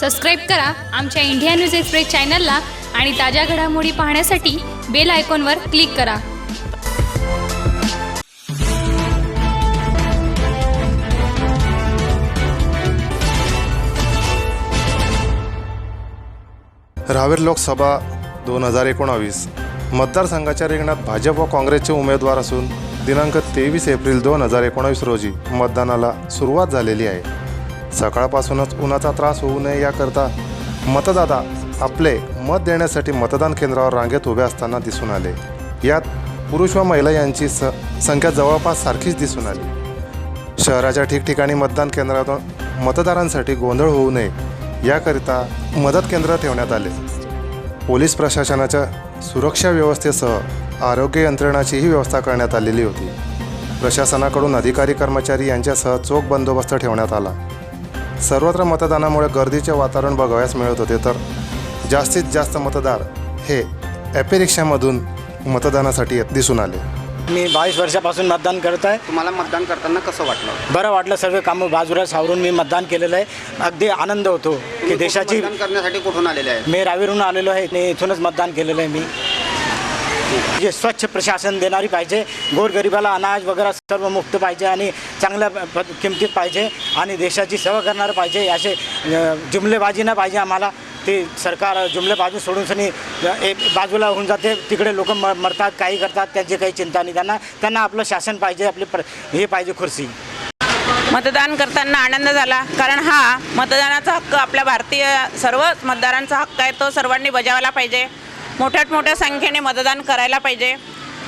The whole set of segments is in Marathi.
सबस्क्राईब करा आमच्या इंडिया न्यूज एक्सप्रेस चॅनलला आणि ताज्या घडामोडी पाहण्यासाठी बेल आयकॉनवर क्लिक करा. रावेर लोकसभा दोन हजार एकोणावीस. मतदारसंघाच्या रिंगणात भाजप व काँग्रेसचे उमेदवार असून दिनांक तेवीस एप्रिल दोन हजार एकोणावीस रोजी मतदानाला सुरुवात झालेली आहे. सकाळपासूनच उन्हाचा त्रास होऊ नये याकरता मतदाता आपले मत देण्यासाठी मतदान केंद्रावर रांगेत उभे असताना दिसून आले. यात पुरुष व महिला यांची स संख्या जवळपास सारखीच दिसून आली. शहराच्या ठिकठिकाणी मतदान केंद्रातून मतदारांसाठी गोंधळ होऊ नये याकरिता मदत केंद्र ठेवण्यात आले. पोलीस प्रशासनाच्या सुरक्षा व्यवस्थेसह आरोग्य यंत्रणाचीही व्यवस्था करण्यात आलेली होती. प्रशासनाकडून अधिकारी कर्मचारी यांच्यासह चोख बंदोबस्त ठेवण्यात आला. सर्वत्र मतदानामुळे गर्दीचे वातावरण बघावयास मिळत होते तर जास्तीत जास्त मतदार हे ॲपे रिक्षामधून मतदानासाठी येत- दिसून आले. मी बावीस वर्षापासून मतदान करत आहे. तुम्हाला मतदान करताना कसं वाटलं? बरं वाटलं सर्व कामं बाजूला सावरून मी मतदान केलेलं आहे. अगदी आनंद होतो की देशाची मतदान करण्यासाठी कुठून आलेले आहे? मी रावीरून आलेलो आहे. इथूनच मतदान केलेलं आहे मी. जे स्वच्छ प्रशासन देणारी पाहिजे गोरगरिबाला अनाज वगैरे सर्व मुक्त पाहिजे आणि चांगल्या किमतीत पाहिजे आणि देशाची सेवा करणारं पाहिजे असे जुमलेबाजी नाही पाहिजे आम्हाला. ते सरकार जुमलेबाजी सोडून सनी एक बाजूला होऊन जाते. तिकडे लोक म मरतात काही करतात त्यांची काही चिंता नाही. त्यांना त्यांना आपलं शासन पाहिजे आपले प्र हे पाहिजे खुर्सी मतदान करताना आनंद झाला. कारण हा मतदानाचा हक्क आपल्या भारतीय सर्व मतदारांचा हक्क आहे. तो सर्वांनी बजावायला पाहिजे. मोठ्यात मोठ्या संख्येने मतदान करायला पाहिजे.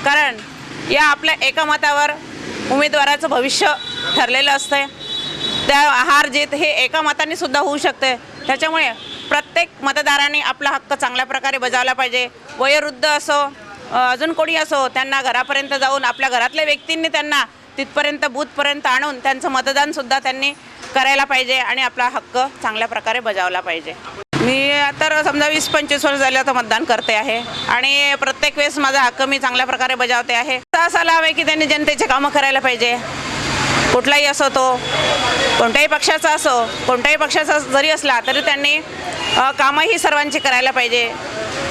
कारण या आपल्या एका मतावर उमेदवाराचं भविष्य ठरलेलं असते त्या हार जीत हे एका मताने सुद्धा होऊ शकते त्याच्यामुळे प्रत्येक मतदाराने आपला हक्क चांगल्या प्रकारे बजावला पाहिजे. वयोवृद्ध असो अजून कोणी असो त्यांना घरापर्यंत जाऊन आपल्या घरातल्या व्यक्तींनी त्यांना तिथपर्यंत बूथपर्यंत आणून त्यांचं मतदानसुद्धा त्यांनी करायला पाहिजे आणि आपला हक्क चांगल्या प्रकारे बजावला पाहिजे. मी तर समजा वीस पंचवीस वर्ष झाले आता मतदान करते आहे. आणि प्रत्येक वेळेस माझा हक्क मी चांगल्या प्रकारे बजावते आहे. असं असायला आहे की त्यांनी जनतेचे कामं करायला पाहिजे. कुठलाही असो तो कोणत्याही पक्षाचा असो कोणत्याही पक्षाचा जरी असला तरी त्यांनी कामंही सर्वांची करायला पाहिजे.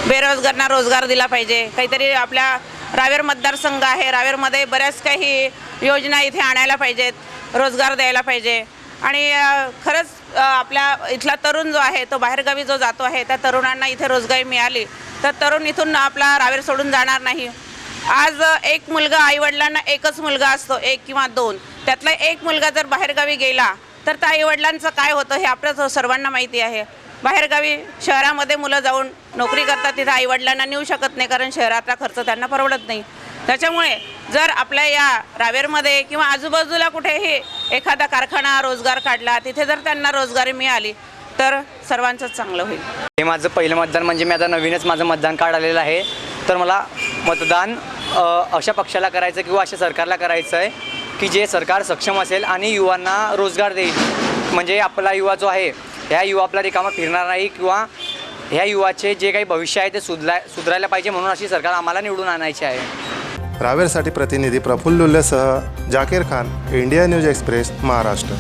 बेरोजगारांना रोजगार दिला पाहिजे. काहीतरी आपल्या रावेर मतदारसंघ आहे. रावेरमध्ये बऱ्याच काही योजना इथे आणायला पाहिजेत. रोजगार द्यायला पाहिजे. आणि खरंच आपल्या इथला तरुण जो आहे तो बाहेरगावी जो जातो आहे त्या तरुणांना इथे रोजगारी मिळाली. तर तरुण इथून आपला रावेर सोडून जाणार नाही. आज एक मुलगा आईवडिलांना एकच मुलगा असतो एक किंवा दोन. त्यातला एक मुलगा जर बाहेरगावी गेला तर त्या आईवडिलांचं काय होतं हे आपल्या सर्वांना माहिती आहे. बाहेरगावी शहरामध्ये मुलं जाऊन नोकरी करतात तिथं आईवडिलांना नेऊ शकत नाही कारण शहरातला खर्च त्यांना परवडत नाही. त्याच्यामुळे जर आपल्या या रावेरमध्ये किंवा आजूबाजूला कुठेही एखादा कारखाना रोजगार काढला तिथे जर त्यांना रोजगारी मिळाली तर सर्वांचंच चांगलं होईल. हे माझं पहिलं मतदान म्हणजे मी आता नवीनच माझं मतदान कार्ड आलेलं आहे. तर मला मतदान अशा पक्षाला करायचं किंवा अशा सरकारला करायचं आहे की जे सरकार सक्षम असेल आणि युवांना रोजगार देईल. म्हणजे आपला युवा जो आहे ह्या युवा आपला रिकामा फिरणार नाही किंवा ह्या युवाचे जे काही भविष्य आहे ते सुधला सुधारायला पाहिजे म्हणून अशी सरकार आम्हाला निवडून आणायची आहे. रावेरसाठी प्रतिनिधी Praful लुल्लेसह Zakir Khan India news express Maharashtra.